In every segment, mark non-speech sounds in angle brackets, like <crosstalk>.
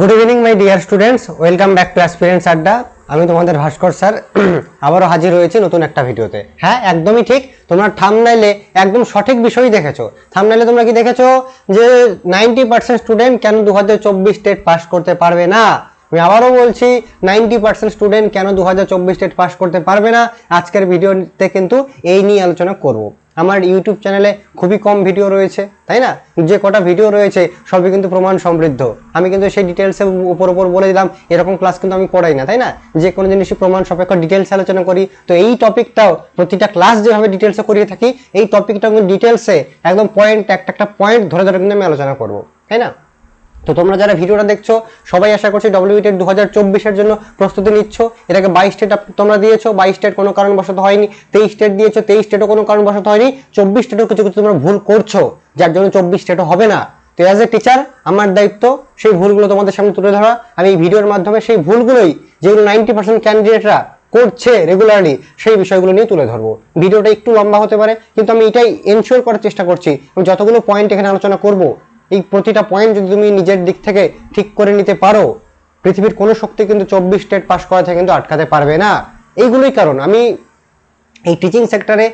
Good evening my dear students welcome back to Aspirants Adda আমি তোমাদের ভাস্কর sir <clears throat> আবারও হাজির হয়েছি নতুন একটা ভিডিওতে। হ্যাঁ একদমই ঠিক। তোমরা থামনাইলে একদম সঠিক বিষয়ই দেখেছ। থামনাইলে তোমরা কি দেখেছ যে নাইনটি পার্সেন্ট স্টুডেন্ট কেন দু হাজার চব্বিশ স্টেট পাস করতে পারবে না? আমি আবারও বলছি নাইনটি পার্সেন্ট স্টুডেন্ট কেন দু হাজার চব্বিশ স্টেট পাস করতে পারবে না? আজকের ভিডিওতে কিন্তু এই নিয়ে আলোচনা করব। আমার ইউটিউব চ্যানেলে খুবই কম ভিডিও রয়েছে, তাই না? যে কটা ভিডিও রয়েছে, সবই কিন্তু প্রমাণ সমৃদ্ধ। আমি কিন্তু সেই ডিটেলসের উপর উপর বলে দিলাম, এরকম ক্লাস কিন্তু আমি করাই না, তাই না? যে কোনো জিনিসই প্রমাণ সাপেক্ষ ডিটেলস আলোচনা করি, তো এই টপিকটাও প্রতিটা ক্লাস যেভাবে ডিটেলসে করিয়ে থাকি, এই টপিকটাও কিন্তু ডিটেলসে একদম পয়েন্ট একটা একটা পয়েন্ট ধরে ধরে কিন্তু আমি আলোচনা করব, তাই না? তো তোমরা যারা ভিডিওটা দেখছ, সবাই আশা করছি ডব্লিউটেড দু হাজার চব্বিশের জন্য প্রস্তুতি নিচ্ছ। এটাকে বাইশ স্টেট তোমরা দিয়েছ, বাইশ স্টেট কোনো কারণবশত হয়নি, তেইশ স্টেট দিয়েছ, তেইশ স্টেটও কোনো কারণবশত হয়নি, চব্বিশ স্টেটও কিছু কিছু তোমরা ভুল করছ, যার জন্য চব্বিশ স্টেটও হবে না। তো অ্যাজ এ টিচার আমার দায়িত্ব সেই ভুলগুলো তোমাদের সামনে তুলে ধরা। আমি এই ভিডিওর মাধ্যমে সেই ভুলগুলোই যেগুলো নাইনটি পার্সেন্ট ক্যান্ডিডেটরা করছে রেগুলারলি সেই বিষয়গুলো নিয়ে তুলে ধরবো। ভিডিওটা একটু লম্বা হতে পারে, কিন্তু আমি এটাই এনশিওর করার চেষ্টা করছি। আমি যতগুলো পয়েন্ট এখানে আলোচনা করব এই প্রতিটা পয়েন্ট যদি তুমি নিজের দিক থেকে ঠিক করে নিতে পারো, পৃথিবীর কোনো শক্তি কিন্তু চব্বিশ স্টেট পাস করা থেকে কিন্তু আটকাতে পারবে না। এইগুলোই কারণ। আমি এই টিচিং সেক্টরে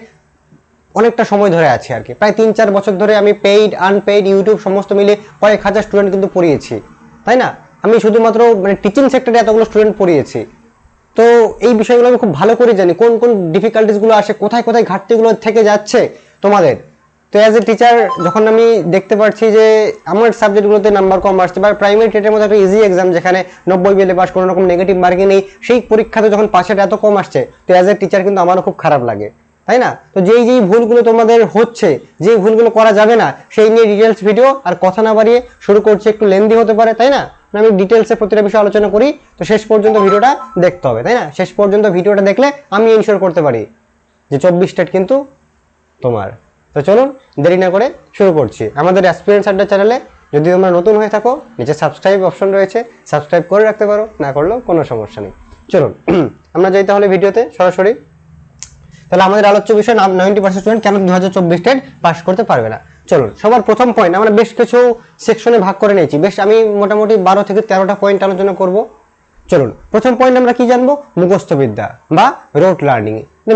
অনেকটা সময় ধরে আছি আর কি। প্রায় তিন চার বছর ধরে আমি পেইড আনপেইড ইউটিউব সমস্ত মিলে কয়েক হাজার স্টুডেন্ট কিন্তু পড়িয়েছি। তাই না? আমি শুধুমাত্র মানে টিচিং সেক্টরে এতগুলো স্টুডেন্ট পড়িয়েছি। তো এই বিষয়গুলো আমি খুব ভালো করে জানি। কোন কোন ডিফিকাল্টিসগুলো আসে, কোথায় কোথায় ঘাটতিগুলো থেকে যাচ্ছে তোমাদের? তো অ্যাজ এ টিচার যখন আমি দেখতে পাচ্ছি যে আমার সাবজেক্টগুলোতে নাম্বার কম আসছে বা প্রাইমারি টেটের মধ্যে একটা ইজি এক্সাম যেখানে নব্বই বেলে পাস কোনো রকম নেগেটিভ মার্কিং নেই, সেই পরীক্ষাতে যখন পাশের এত কম আসছে, তো অ্যাজ এ টিচার কিন্তু আমারও খুব খারাপ লাগে, তাই না? তো যেই যেই ভুলগুলো তোমাদের হচ্ছে, যেই ভুলগুলো করা যাবে না, সেই নিয়ে ডিটেলস ভিডিও আর কথা না বাড়িয়ে শুরু করছি, একটু লেন্দি হতে পারে, তাই না? আমি ডিটেলসে প্রতিটা বিষয়ে আলোচনা করি, তো শেষ পর্যন্ত ভিডিওটা দেখতে হবে, তাই না? শেষ পর্যন্ত ভিডিওটা দেখলে আমি ইনশিওর করতে পারি যে চব্বিশ স্টেট কিন্তু তোমার। তো চলুন, দেরি না করে শুরু করছি। আমাদের অ্যাসপিরেন্স আড্ডা চ্যানেলে যদি তোমরা নতুন হয়ে থাকো, নিচে সাবস্ক্রাইব অপশন রয়েছে সাবস্ক্রাইব করে রাখতে পারো, না করলেও কোনো সমস্যা নেই। চলুন, <clears throat> আমরা যাই তাহলে ভিডিওতে, সরাসরি। তাহলে আমাদের আলোচ্য বিষয় নাইনটি পার্সেন্ট স্টুডেন্ট কেন দু হাজার চব্বিশ স্টেট পাস করতে পারবে না? চলুন, সবার প্রথম পয়েন্ট আমরা বেশ কিছু সেকশনে ভাগ করে নিয়েছি। বেশ, আমি মোটামুটি বারো থেকে তেরোটা পয়েন্ট আলোচনা করব। চলুন, প্রথম পয়েন্ট আমরা কি জানব? মুখস্থ বিদ্যা বা রোড লার্নিং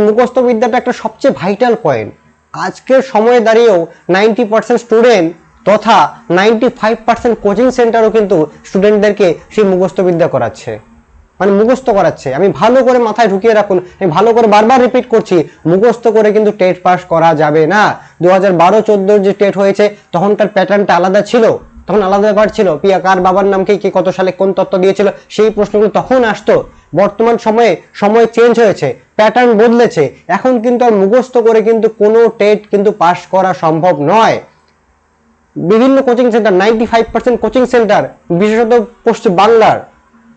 মুখস্থ বিদ্যাটা একটা সবচেয়ে ভাইটাল পয়েন্ট আজকের সময়ে দাঁড়িয়েও নাইনটি পার্সেন্ট স্টুডেন্ট তথা নাইনটি ফাইভ পার্সেন্ট কোচিং সেন্টারও কিন্তু স্টুডেন্টদেরকে সেই মুখস্থ বিদ্যা করাচ্ছে। মানে মুখস্থ করাচ্ছে। আমি ভালো করে মাথায় ঢুকিয়ে রাখুন, আমি ভালো করে বারবার রিপিট করছি, মুখস্থ করে কিন্তু টেট পাস করা যাবে না। দু হাজার বারো, চোদ্দোর যে টেট হয়েছে, তখনকার প্যাটার্নটা আলাদা ছিল, তখন আলাদা ব্যাপার ছিল। পিয়া, কার বাবার নামকে কে কত সালে কোন তত্ত্ব দিয়েছিল, সেই প্রশ্নগুলো তখন আসতো। বর্তমান সময়ে, সময় চেঞ্জ হয়েছে প্যাটার্ন বদলেছে, এখন কিন্তু আর মুখস্থ করে কিন্তু কোনো টেট কিন্তু পাস করা সম্ভব নয়। বিভিন্ন coaching centre ninety five percent coaching centre বিশেষত পশ্চিম বাংলার,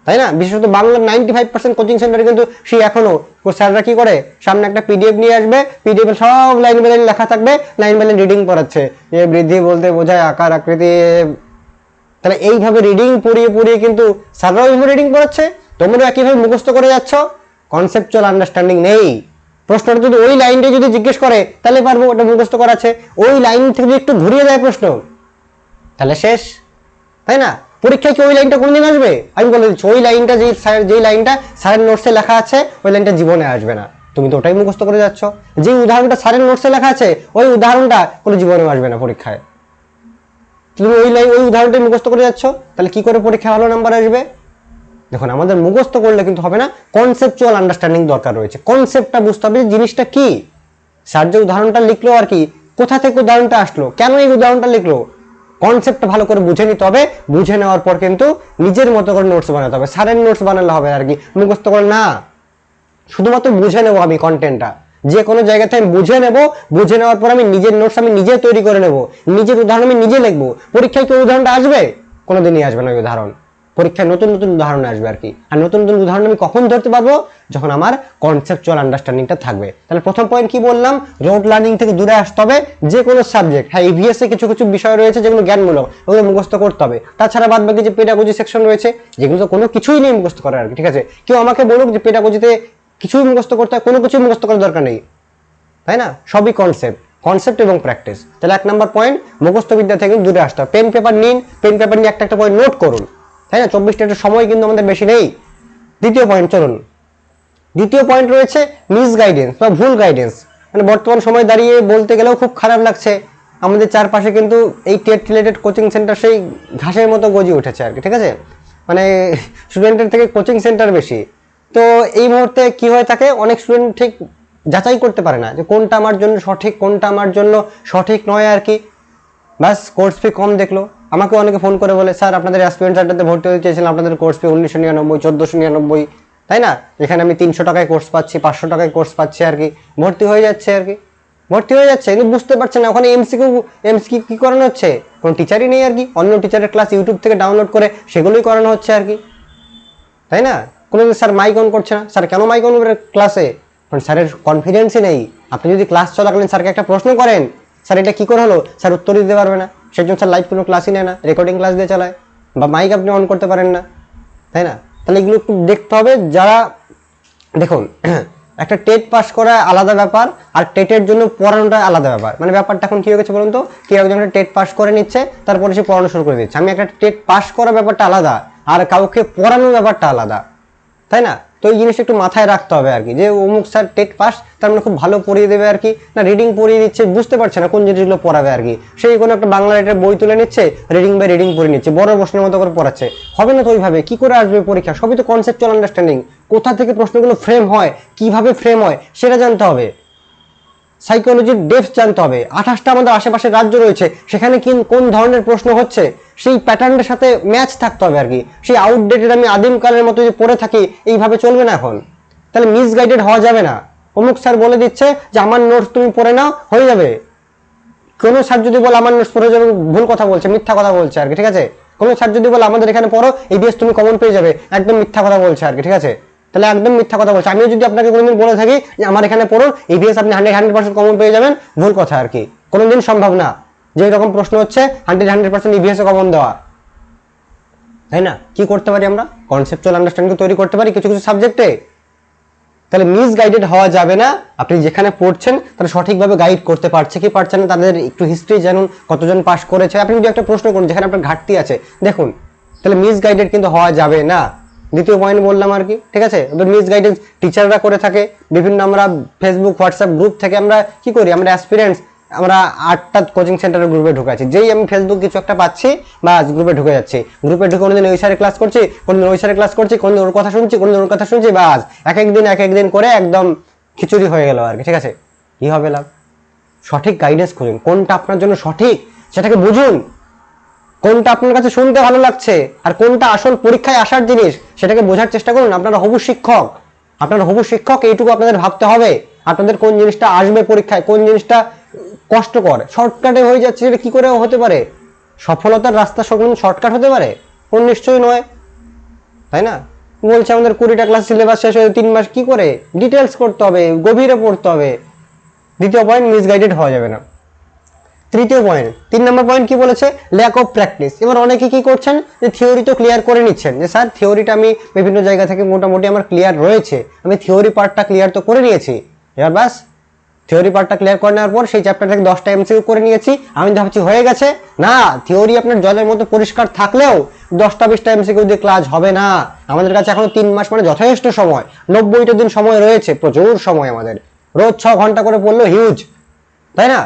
তাই না? বিশেষত বাংলার নাইনটি ফাইভ পার্সেন্ট কোচিং সেন্টারে কিন্তু সেই এখনও। স্যাররা কি করে? সামনে একটা পিডিএফ নিয়ে আসবে পিডিএফ সব লাইন বাই লাইন লেখা থাকবে লাইন বাই লাইন রিডিং পড়াচ্ছে। যে বৃদ্ধি বলতে বোঝায় আকার, আকৃতি তাহলে এইভাবে রিডিং পড়িয়ে পড়িয়ে কিন্তু স্যাররাও এইভাবে রিডিং পড়াচ্ছে। তোমরাও একইভাবে মুখস্থ করে যাচ্ছ? কনসেপচুয়াল আন্ডারস্ট্যান্ডিং নেই। প্রশ্নটা যদি ওই লাইনটা যদি জিজ্ঞেস করে, তাহলে পারব ওটা মুখস্থ করা আছে। ওই লাইন থেকে যদি একটু ঘুরিয়ে দেয় প্রশ্ন, তাহলে শেষ। তাই না? পরীক্ষায় কি ওই লাইনটা কোনদিন আসবে? আমি বলে দিচ্ছি, ওই লাইনটা যেই স্যার যেই লাইনটা স্যারের নোটসে লেখা আছে, ওই লাইনটা জীবনে আসবে না। তুমি তো ওটাই মুখস্থ করে যাচ্ছ। যে উদাহরণটা স্যারের নোটসে লেখা আছে, ওই উদাহরণটা কোনো জীবনেও আসবে না পরীক্ষায়। তুমি ওই লাইন ওই উদাহরণটাই মুখস্থ করে যাচ্ছ, তাহলে কি করে পরীক্ষায় ভালো নাম্বার আসবে? দেখুন, আমাদের মুখস্থ করলে কিন্তু হবে না কনসেপচুয়াল আন্ডারস্ট্যান্ডিং দরকার রয়েছে। কনসেপ্টটা বুঝতে হবে জিনিসটা কি। স্যার যে উদাহরণটা লিখলো আর কি, কোথা থেকে উদাহরণটা আসলো, কেন এই উদাহরণটা লিখলো কনসেপ্টটা ভালো করে বুঝে নিতে হবে। বুঝে নেওয়ার পর কিন্তু নিজের মতো করে নোটস বানাতে হবে। স্যারের নোটস বানালে হবে আর কি, মুখস্থ করে না। শুধুমাত্র বুঝে নেব আমি কন্টেন্টটা যে কোনো জায়গা থেকে আমি বুঝে নেব, বুঝে নেওয়ার পর আমি নিজের নোটস আমি নিজে তৈরি করে নেব। নিজের উদাহরণ আমি নিজে লিখব। পরীক্ষায় কি উদাহরণটা আসবে? কোনোদিনই আসবে না ওই উদাহরণ। পরীক্ষায় নতুন নতুন উদাহরণ আসবে আর কি। আর নতুন নতুন উদাহরণ আমি কখন ধরতে পারব? যখন আমার কনসেপচুয়াল আন্ডারস্ট্যান্ডিংটা থাকবে। তাহলে প্রথম পয়েন্ট কি বললাম? রোড লার্নিং থেকে দূরে আসতে হবে যে কোনো সাবজেক্ট হ্যাঁ ইভিএস এ কিছু কিছু বিষয় রয়েছে যেগুলো জ্ঞানমূলক, ওগুলো মুখস্থ করতে হবে। তাছাড়া বাদ বাকি যে পেডাগোজি সেকশন রয়েছে, যেগুলো তো কোনো কিছুই নেই মুখস্থ করার আর কি, ঠিক আছে? কেউ আমাকে বলুক যে পেডাগোজিতে কিছুই মুখস্থ করতে হয়, কোনো কিছুই মুখস্থ করার দরকার নেই। তাই না? সবই কনসেপ্ট কনসেপ্ট এবং প্র্যাকটিস তাহলে এক নাম্বার পয়েন্ট মুখস্থবিদ্যা থেকে দূরে আসতে হবে। পেন পেপার নিন পেন পেপার নিয়ে একটা একটা পয়েন্ট নোট করুন। তাই না? চব্বিশটা একটা সময় কিন্তু আমাদের বেশি নেই। দ্বিতীয় পয়েন্ট চলুন। দ্বিতীয় পয়েন্ট রয়েছে মিস গাইডেন্স বা ভুল গাইডেন্স মানে বর্তমান সময় দাঁড়িয়ে বলতে গেলেও খুব খারাপ লাগছে। আমাদের চারপাশে কিন্তু এই টেট রিলেটেড কোচিং সেন্টার সেই ঘাসের মতো গজি উঠেছে আর কি, ঠিক আছে? মানে স্টুডেন্টের থেকে কোচিং সেন্টার বেশি। তো এই মুহূর্তে কি হয়ে থাকে অনেক স্টুডেন্ট ঠিক যাচাই করতে পারে না যে কোনটা আমার জন্য সঠিক, কোনটা আমার জন্য সঠিক নয় আর কি। ব্যাস কোর্স ফি কম দেখল। আমাকে অনেকে ফোন করে বলে, স্যার, আপনাদের অ্যাসপিরেন্ট চারটাতে ভর্তি হতে চেয়েছিলাম, আপনাদের কোর্স ফি উনিশশো নিরানব্বই, চোদ্দোশো নিরানব্বই। তাই না? এখানে আমি তিনশো টাকায় কোর্স পাচ্ছি, পাঁচশো টাকায় কোর্স পাচ্ছি আর কি। ভর্তি হয়ে যাচ্ছে আর কি। ভর্তি হয়ে যাচ্ছে, কিন্তু বুঝতে পারছে না, ওখানে এমসিকিউ এমসিকিউ কি করানো হচ্ছে? কোনো টিচারই নেই আর কি। অন্য টিচারের ক্লাস ইউটিউব থেকে ডাউনলোড করে সেগুলোই করানো হচ্ছে আর কি। তাই না? কোনো স্যার মাইক অন করছে না। স্যার, কেন মাইক অন করে ক্লাসে কারণ স্যারের কনফিডেন্সই নেই। আপনি যদি ক্লাস চলাকালীন স্যারকে একটা প্রশ্ন করেন, স্যার এটা কী করে হলো? স্যার উত্তর দিতে পারবে না। সেই জন্য স্যার লাইভ কোনো ক্লাসই নেয় না রেকর্ডিং ক্লাস দিয়ে চালায়, বা মাইক আপনি অন করতে পারেন না, তাই না? তাহলে এগুলো একটু দেখতে হবে, যারা, দেখুন, <clears throat> একটা টেট পাস করা আলাদা ব্যাপার, আর টেটের জন্য পড়ানোটা আলাদা ব্যাপার। মানে ব্যাপারটা এখন কী হয়ে গেছে বলুন তো? কেউ একজন একটা টেট পাস করে নিচ্ছে, তারপরে সে পড়ানো শুরু করে দিচ্ছে। আমি একটা টেট পাস করা ব্যাপারটা আলাদা, আর কাউকে পড়ানোর ব্যাপারটা আলাদা, তাই না? তো এই জিনিসটা একটু মাথায় রাখতে হবে আর কি। যে অমুক স্যার টেট পাস, তার মানে খুব ভালো পড়িয়ে দেবে আর কি। না রিডিং পড়িয়ে দিচ্ছে, বুঝতে পারছে না কোন জিনিসগুলো পড়াবে আর কি। সেই কোনো একটা বাংলা রাইটার বই তুলে নিচ্ছে রিডিং বাই রিডিং পড়ে নিচ্ছে, বড় প্রশ্নের মতো করে পড়াচ্ছে। হবে না তো ওইভাবে? কি করে আসবে পরীক্ষা? সবই তো কনসেপচুয়াল আন্ডারস্ট্যান্ডিং কোথা থেকে প্রশ্নগুলো ফ্রেম হয়? কীভাবে ফ্রেম হয়? সেটা জানতে হবে। সাইকোলজির ডেপথ জানতে হবে। আঠাশটা আমাদের আশেপাশে রাজ্য রয়েছে, সেখানে কি কোন ধরনের প্রশ্ন হচ্ছে? সেই প্যাটার্নের সাথে ম্যাচ থাকতে হবে আর কি। সেই আউটডেটেড আমি আদিমকালের মতো যে পড়ে থাকি, এইভাবে চলবে না এখন। তাহলে মিসগাইডেড হওয়া যাবে না। অমুক স্যার বলে দিচ্ছে যে, আমার নোটস তুমি পড়ে নাও, হয়ে যাবে। কোনো স্যার যদি বলে, আমার নোটস পড়ে যাবে ভুল কথা বলছে, মিথ্যা কথা বলছে আর কি, ঠিক আছে? কোনো স্যার যদি বলে, আমাদের এখানে পড়ো এই বিএস তুমি কমন পেয়ে যাবে। একদম মিথ্যা কথা বলছে আর কি, ঠিক আছে? তাহলে একদম মিথ্যা কথা বলছে। আমিও যদি আপনাকে কোনোদিন বলে থাকি যে আমার এখানে পড়ুন এই বিএস আপনি হান্ড্রেড হান্ড্রেড পার্সেন্ট কমন পেয়ে যাবেন, ভুল কথা আর কি। কোনোদিন সম্ভব না। যে এরকম প্রশ্ন হচ্ছে hundred hundred percent EVS common দেওয়া। তাই না? কি করতে পারি আমরা? কনসেপচুয়াল আন্ডারস্ট্যান্ডিং তৈরি করতে পারি কিছু কিছু সাবজেক্টে তাহলে মিস গাইডেড হওয়া যাবে না। আপনি যেখানে পড়ছেন তারা সঠিকভাবে গাইড করতে পারছে কি পারছে না, তাদের একটু হিস্ট্রি জানুন, কতজন পাস করেছে। আপনি যদি একটা প্রশ্ন করুন, যেখানে আপনার ঘাটতি আছে, দেখুন, তাহলে মিস গাইডেড কিন্তু হওয়া যাবে না। দ্বিতীয় পয়েন্ট বললাম আর কি, ঠিক আছে? মিস গাইডেন্স টিচাররা করে থাকে, বিভিন্ন আমরা ফেসবুক হোয়াটসঅ্যাপ গ্রুপ থেকে আমরা কি করি? আমরা অ্যাসপিরেন্টস আমরা আটটা কোচিং সেন্টারের গ্রুপে ঢুকে আছি যেই আমি ফেসবুক কিছু একটা পাচ্ছি বা গ্রুপে ঢুকে যাচ্ছি। গ্রুপে ঢুকে কোনোদিন ওই স্যারের ক্লাস করছি, কোনোদিন ওই সারে ক্লাস করছি, কোনোদিন ওর কথা শুনছি, কোনোদিন ওর কথা শুনছি, বাস। এক এক দিন, এক এক দিন করে একদম খিচুড়ি হয়ে গেল আর কি, ঠিক আছে? কি হবে লাভ? সঠিক গাইডেন্স খুঁজুন। কোনটা আপনার জন্য সঠিক? সেটাকে বুঝুন। কোনটা আপনার কাছে শুনতে ভালো লাগছে আর কোনটা আসল পরীক্ষায় আসার জিনিস সেটাকে বোঝার চেষ্টা করুন। আপনারা হবু শিক্ষক। আপনার হবু শিক্ষক, এইটুকু আপনাদের ভাবতে হবে। আপনাদের কোন জিনিসটা আসবে পরীক্ষায়, কোন জিনিসটা কষ্টকর। শর্টকাটে হয়ে যাচ্ছে সেটা কি করে হতে পারে। সফলতার রাস্তা সকল শর্টকাট হতে পারে? কোন নিশ্চয়ই নয়। তাই না? বলছে আমাদের কুড়িটা ক্লাস সিলেবাস শেষ হয়ে তিন মাস কি করে? ডিটেলস করতে হবে, গভীরে পড়তে হবে। দ্বিতীয় পয়েন্ট মিসগাইডেড হওয়া যাবে না। তৃতীয় পয়েন্ট তিন নম্বর পয়েন্ট কি বলেছে? ল্যাক অফ প্র্যাকটিস এবার অনেকে কি করছেন? যে থিওরি তো ক্লিয়ার করে নিচ্ছেন। যে স্যার থিওরিটা আমি বিভিন্ন জায়গা থেকে মোটামুটি আমার ক্লিয়ার রয়েছে। আমি থিওরি পার্টটা ক্লিয়ার তো করে নিয়েছি। এবার বাস থিওরি পার্টটা ক্লিয়ার করে নেওয়ার পর সেই চ্যাপ্টার থেকে দশটা এমসিকিউ করে নিয়েছি। আমি ভাবছি হয়ে গেছে। না থিওরি আপনার জলের মতো পরিষ্কার থাকলেও দশটা বিশটা এমসিকিউ দিয়ে ক্লাস হবে না। আমাদের কাছে এখনও তিন মাস মানে যথেষ্ট সময়। নব্বইটা দিন সময় রয়েছে। প্রচুর সময় আমাদের। রোজ ছ ঘণ্টা করে পড়ল হিউজ তাই না?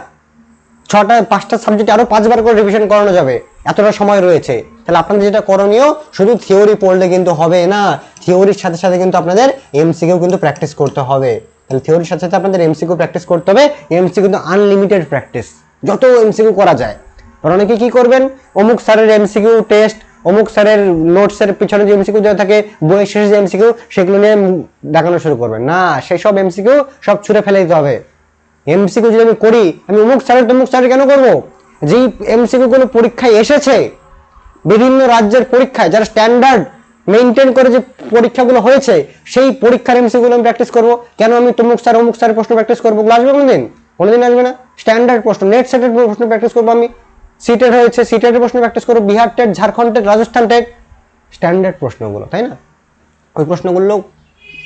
ছটা, পাঁচটা সাবজেক্ট আরও পাঁচবার করে রিভিশন করানো যাবে। এতটা সময় রয়েছে। তাহলে আপনাদের যেটা করণীয়, শুধু থিওরি পড়লে কিন্তু হবে না। থিওরির সাথে সাথে কিন্তু আপনাদের এমসিকিউ কিন্তু প্র্যাকটিস করতে হবে। তাহলে থিওরির সাথে সাথে আপনাদের এমসিকিউ প্র্যাকটিস করতে হবে। এমসিকিউ কিন্তু আনলিমিটেড প্র্যাকটিস যত এমসিকিউ করা যায়। আর অনেকে কি করবেন? অমুক স্যারের এমসিকিউ টেস্ট অমুক স্যারের নোটসের পিছনে যে এমসিকিউ দেওয়া থাকে, বইয়ের শেষে যে এমসিকিউ সেগুলো নিয়ে দেখানো শুরু করবেন। না সেই সব এমসিকিউ সব ছুঁড়ে ফেলে দিতে হবে। এমসিকিউ যদি আমি করি, আমি অমুক স্যারের তমুক স্যারের কেন করব? যেই এমসিকিউ গুলো পরীক্ষায় এসেছে, বিভিন্ন রাজ্যের পরীক্ষায়, যারা স্ট্যান্ডার্ড মেনটেন করে যে পরীক্ষাগুলো হয়েছে, সেই পরীক্ষার এমসিকিউ গুলো আমি প্র্যাকটিস করব। কেন আমি তমুক স্যার, অমুক স্যারের প্রশ্ন প্র্যাকটিস করব? ওগুলো আসবে কোনোদিন? কোনোদিন আসবে না। স্ট্যান্ডার্ড প্রশ্ন নেট সেটের প্রশ্ন প্র্যাকটিস করব আমি। সিটের হয়েছে সিটের প্রশ্ন প্র্যাকটিস করব। Bihar TET Jharkhand TET Rajasthan TET standard প্রশ্নগুলো, তাই না? ওই প্রশ্নগুলো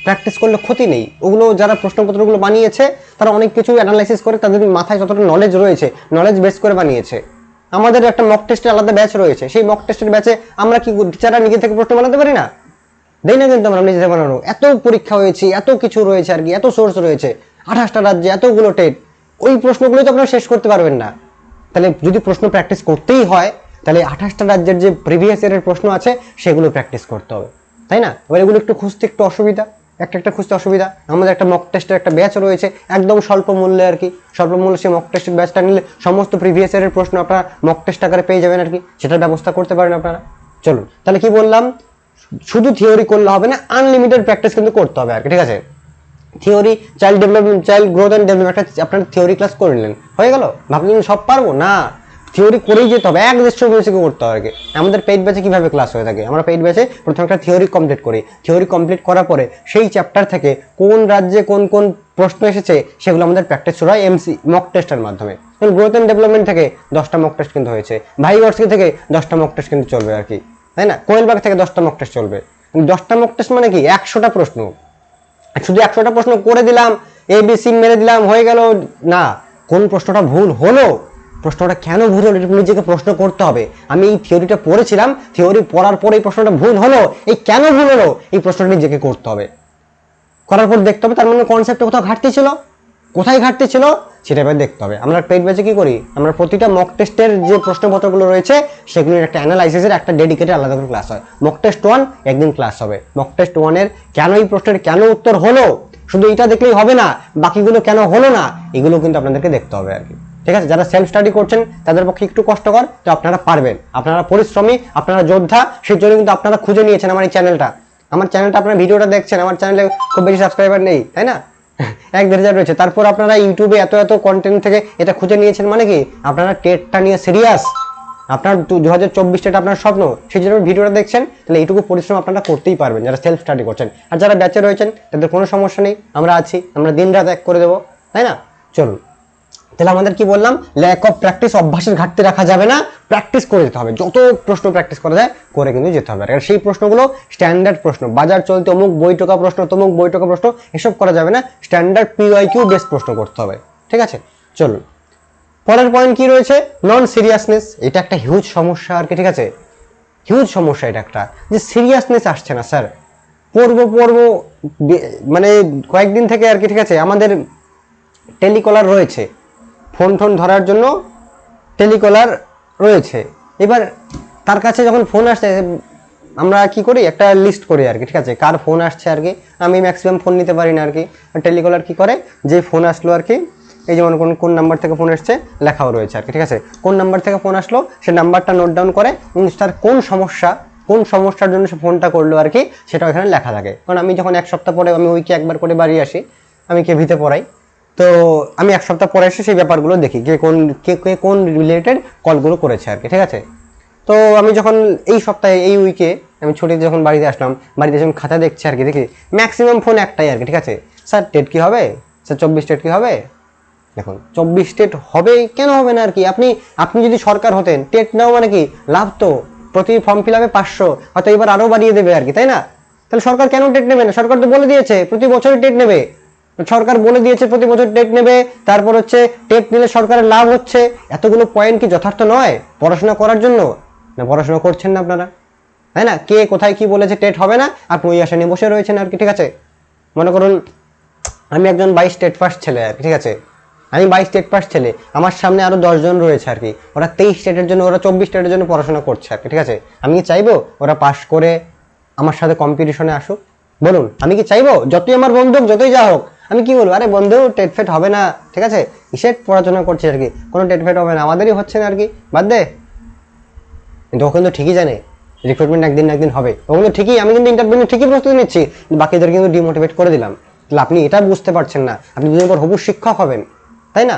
প্র্যাকটিস করলে ক্ষতি নেই। ওগুলো যারা প্রশ্নপত্রগুলো বানিয়েছে, তারা অনেক কিছু অ্যানালাইসিস করে, তাদের মাথায় যতটা নলেজ রয়েছে নলেজ বেস করে বানিয়েছে। আমাদের একটা মক টেস্টের আলাদা ব্যাচ রয়েছে। সেই মক টেস্টের ব্যাচে আমরা কি টিচাররা নিজে থেকে প্রশ্ন বানাতে পারি না? দেই না কিন্তু আমরা নিজে বানানো। এত পরীক্ষা হয়েছে, এত কিছু রয়েছে আর কি, এত সোর্স রয়েছে। আঠাশটা রাজ্যে এতগুলো টেট ওই প্রশ্নগুলোই তো আপনারা শেষ করতে পারবেন না। তাহলে যদি প্রশ্ন প্র্যাকটিস করতেই হয়, তাহলে আঠাশটা রাজ্যের যে প্রিভিয়াস ইয়ারের প্রশ্ন আছে, সেগুলো প্র্যাকটিস করতে হবে। তাই না? এবার এগুলো একটু খুঁজতে একটু অসুবিধা। একটা একটা খুঁজতে অসুবিধা। আমাদের একটা মক টেস্টের একটা ব্যাচ রয়েছে। একদম স্বল্প মূল্যে আর কি। স্বল্প মূল্যে সেই মক টেস্টের ব্যাচটা নিলে সমস্ত প্রিভিয়াস ইয়ারের প্রশ্ন আপনারা মক টেস্ট আকারে পেয়ে যাবেন আর কি। সেটার ব্যবস্থা করতে পারেন আপনারা। চলুন, তাহলে কি বললাম? শুধু থিওরি করলে হবে না আনলিমিটেড প্র্যাকটিস কিন্তু করতে হবে আর কি, ঠিক আছে? Theory child development child growth and development একটা আপনার থিওরি ক্লাস করে নিলেন। হয়ে গেল? ভাবলেন সব পারব? না। থিওরি করেই যেতে হবে। এক দেড়শো বেসিকে করতে হবে কি আমাদের পেইড ব্যাচে কীভাবে ক্লাস হয়ে থাকে? আমরা পেইড ব্যাচে প্রথমে একটা থিওরি কমপ্লিট করি। থিওরি কমপ্লিট করার পরে সেই চ্যাপ্টার থেকে কোন রাজ্যে কোন কোন প্রশ্ন এসেছে, সেগুলো আমাদের প্র্যাকটিস শুরু হয় এমসি মক টেস্টের মাধ্যমে। গ্রোথ অ্যান্ড ডেভেলপমেন্ট থেকে দশটা মক টেস্ট কিন্তু হয়েছে। ভাই ওয়ার্সকি থেকে দশটা মক টেস্ট কিন্তু চলবে আর কি তাই না? কোয়েলবাগ থেকে দশটা মক টেস্ট চলবে। দশটা মক টেস্ট মানে কি? একশোটা প্রশ্ন। শুধু একশোটা প্রশ্ন করে দিলাম এ বি সি মেরে দিলাম, হয়ে গেল, না। কোন প্রশ্নটা ভুল হলো? প্রশ্নটা কেন ভুল হলো, এটা নিজেকে প্রশ্ন করতে হবে। আমি এই থিওরিটা পড়েছিলাম, থিওরি পড়ার পর এই প্রশ্নটা ভুল হলো, এই কেন ভুল হলো, এই প্রশ্নটা নিজেকে করতে হবে। করার পর দেখতে হবে, তার মানে কনসেপ্টে কোথাও ঘাটতি ছিল। কোথায় ঘাটতি ছিল, সেটা এবার দেখতে হবে। আমরা পেট ব্যাচে কি করি? আমরা প্রতিটা মক টেস্টের যে প্রশ্নপত্রগুলো রয়েছে, সেগুলোর একটা অ্যানালাইসিসের একটা ডেডিকেটেড আলাদা করে ক্লাস হয়। মক টেস্ট ওয়ান একদিন ক্লাস হবে। মক টেস্ট ওয়ানের কেন এই প্রশ্নের কেন উত্তর হলো? শুধু এটা দেখলেই হবে না, বাকিগুলো কেন হলো না? এগুলো কিন্তু আপনাদেরকে দেখতে হবে আর কি। ঠিক আছে? যারা সেলফ স্টাডি করছেন, তাদের পক্ষে একটু কষ্টকর, তো আপনারা পারবেন। আপনারা পরিশ্রমী, আপনারা যোদ্ধা, সেই জন্য কিন্তু আপনারা খুঁজে নিয়েছেন আমার এই চ্যানেলটা আমার চ্যানেলটা আপনার ভিডিওটা দেখছেন, আমার চ্যানেলে খুব বেশি সাবস্ক্রাইবার নেই, তাই না? <laughs> এক দেড় হাজার রয়েছে। তারপর আপনারা ইউটিউবে এত এত কন্টেন্ট থেকে এটা খুঁজে নিয়েছেন মানে কি? আপনারা টেটটা নিয়ে সিরিয়াস আপনার দু হাজার চব্বিশ টেট আপনার স্বপ্ন। সেই জন্য ভিডিওটা দেখছেন, তাহলে এইটুকু পরিশ্রম আপনারা করতেই পারবেন যারা সেলফ স্টাডি করছেন। আর যারা ব্যাচে রয়েছেন, তাদের কোনো সমস্যা নেই। আমরা আছি, আমরা দিন রাত এক করে দেবো, তাই না? চলুন। তাহলে আমাদের কি বললাম? ল্যাক অফ প্র্যাকটিস অভ্যাসের ঘাটতি রাখা যাবে না। প্র্যাকটিস করে যেতে হবে। যত প্রশ্ন প্র্যাকটিস করা যায়, করে কিন্তু যেতে হবে। আর সেই প্রশ্নগুলো স্ট্যান্ডার্ড প্রশ্ন। বাজার চলতে অমুক বই টোকা প্রশ্ন, তমুক বই টোকা প্রশ্ন, এসব করা যাবে না। স্ট্যান্ডার্ড পিওয়াই কিউ বেস প্রশ্ন করতে হবে। ঠিক আছে? চলুন। পরের পয়েন্ট কি রয়েছে? নন সিরিয়াসনেস এটা একটা হিউজ সমস্যা আর কি, ঠিক আছে? হিউজ সমস্যা এটা একটা। যে সিরিয়াসনেস আসছে না স্যার পড়ব পড়ব মানে কয়েকদিন থেকে আর কি, ঠিক আছে? আমাদের টেলিকলার রয়েছে। ফোন টোন ধরার জন্য টেলিকলার রয়েছে। এবার তার কাছে যখন ফোন আসছে, আমরা কি করি? একটা লিস্ট করি আর কি, ঠিক আছে? কার ফোন আসছে আর কি? আমি ম্যাক্সিমাম ফোন নিতে পারি না আর কি। টেলিকলার কি করে? যে ফোন আসলো আর কি, এই যেমন কোন কোন নাম্বার থেকে ফোন এসছে, লেখাও রয়েছে আর কি, ঠিক আছে? কোন নাম্বার থেকে ফোন আসলো, সে নাম্বারটা নোট ডাউন করে তার কোন সমস্যা, কোন সমস্যার জন্য সে ফোনটা করল আর কি, সেটা ওখানে লেখা থাকে। কারণ আমি যখন এক সপ্তাহ পরে, আমি উইকে একবার করে বাড়ি আসি, আমি কেভিতে পড়াই? তো আমি এক সপ্তাহ পরে এসে সেই ব্যাপারগুলো দেখি, কে কোন, কে কে কোন রিলেটেড কলগুলো করেছে আর কি ঠিক আছে? তো আমি যখন এই সপ্তাহে, এই উইকে আমি ছুটিতে যখন বাড়িতে আসলাম, বাড়িতে যখন খাতা দেখছি আর কি দেখি ম্যাক্সিমাম ফোন একটাই আর কি ঠিক আছে? স্যার টেট কি হবে? স্যার, চব্বিশ টেট কি হবে? দেখুন, চব্বিশ টেট হবে কেন হবে না আর কি আপনি আপনি যদি সরকার হতেন টেট নাও মানে কি? লাভ তো, প্রতি ফর্ম ফিল আপে পাঁচশো, হয়তো এবার আরও বাড়িয়ে দেবে আর কি তাই না? তাহলে সরকার কেন টেট নেবে না? সরকার তো বলে দিয়েছে, প্রতি বছরই টেট নেবে। সরকার বলে দিয়েছে প্রতি বছর টেট নেবে, তারপর হচ্ছে টেট নিলে সরকারের লাভ হচ্ছে। এতগুলো পয়েন্ট কি যথার্থ নয়? পড়াশোনা করার জন্য? না, পড়াশোনা করছেন না আপনারা? তাই না? কে কোথায় কি বলেছে টেট হবে না? আপনি ওই আশা নিয়ে বসে রয়েছেন আর কি, ঠিক আছে? মনে করুন, আমি একজন বাইশ স্টেট ফার্স্ট ছেলে আর ঠিক আছে? আমি বাইশ স্টেট ফার্স্ট ছেলে। আমার সামনে আরও দশজন রয়েছে আর কি। ওরা তেইশ স্টেটের জন্য, ওরা চব্বিশ স্টেটের জন্য পড়াশোনা করছে আর কি, ঠিক আছে? আমি কি চাইব? ওরা পাশ করে আমার সাথে কম্পিটিশনে আসুক। বলুন, আমি কি চাইব? যতই আমার বন্ধু যতই যা হোক আমি কি বলব? আরে বন্ধু, টেট ফেট হবে না, ঠিক আছে? ইসেট পড়াশোনা করছে আর কি। কোনো টেট ফেট হবে না, আমাদেরই হচ্ছে না আর কি। বাদ দে। কিন্তু ও কিন্তু ঠিকই জানে রিক্রুটমেন্ট একদিন একদিন হবে। ও কিন্তু ঠিকই, আমি কিন্তু ইন্টারভিউ ঠিকই প্রস্তুতি নিচ্ছি বাকিদের কিন্তু ডিমোটিভেট করে দিলাম। তাহলে আপনি এটা বুঝতে পারছেন না, আপনি দুদিন পর হবু শিক্ষক হবেন, তাই না?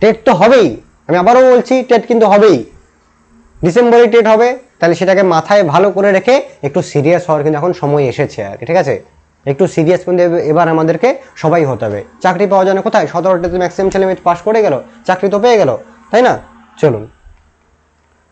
টেট তো হবেই, আমি আবারও বলছি, টেট কিন্তু হবেই। ডিসেম্বরে টেট হবে, তাহলে সেটাকে মাথায় ভালো করে রেখে একটু সিরিয়াস হওয়ার কিন্তু এখন সময় এসেছে আর কি, ঠিক আছে? একটু সিরিয়াস কিন্তু এব- এবার আমাদেরকে সবাই হতে হবে। চাকরি পাওয়া যায় না কোথায়? সতেরোটাতে ম্যাক্সিমাম ছেলে মেয়ে পাস করে গেল, চাকরি তো পেয়ে গেল, তাই না? চলুন।